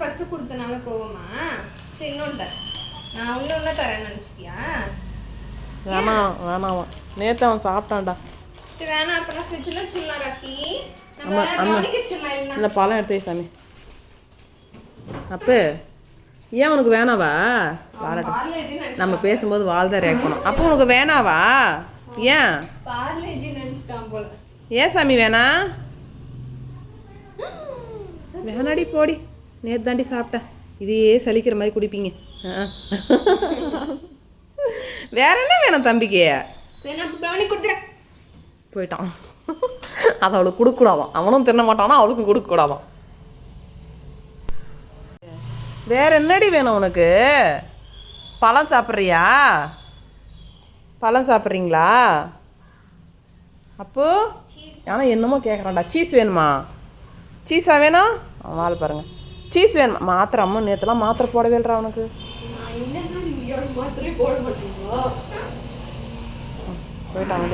First கொடுத்தனால கோவமா? சரி இன்னொன்று தரேன். நான் ஒன்று ஒன்று தரேன் நினச்சிட்டியா? வேணாம் வேணாம் நேற்று அவன் சாப்பிட்டான்டா. சரி வேணாம் அப்போனா ஃப்ரிட்ஜில் வச்சிடலாம் ராக்கி. இந்த பழம் எடுத்து சாமி. அப்போ ஏன் உனக்கு வேணாவா? வாழட்டும் நம்ம பேசும்போது வாழ் தான் ரியாக்ட் பண்ணும் அப்போ உனக்கு வேணாவா? ஏன்? ஏன் சாமி வேணா? வேணாடி போடி. நேற்று தாண்டி சாப்பிட்டேன். இதையே சலிக்கிற மாதிரி குடிப்பீங்க. வேற என்ன வேணும் தம்பிக்கு? போயிட்டான். அதை அவளுக்கு கொடுக்கக்கூடாதான். அவனும் தின்ன மாட்டானா அவளுக்கு கொடுக்கக்கூடாதான். வேற என்னடி வேணும் உனக்கு? பழம் சாப்பிட்றியா? பழம் சாப்பிட்றீங்களா? அப்போ ஆனால் என்னமோ கேட்குறான்டா சீஸ் வேணுமா? சீஸா வேணும் அவன் வாழ பாருங்க. சீஸ் வேணுமா? மாத்திரை அம்மா நேற்றுலாம் மாத்திரை போடவே இல்லைடா அவனுக்கு நான்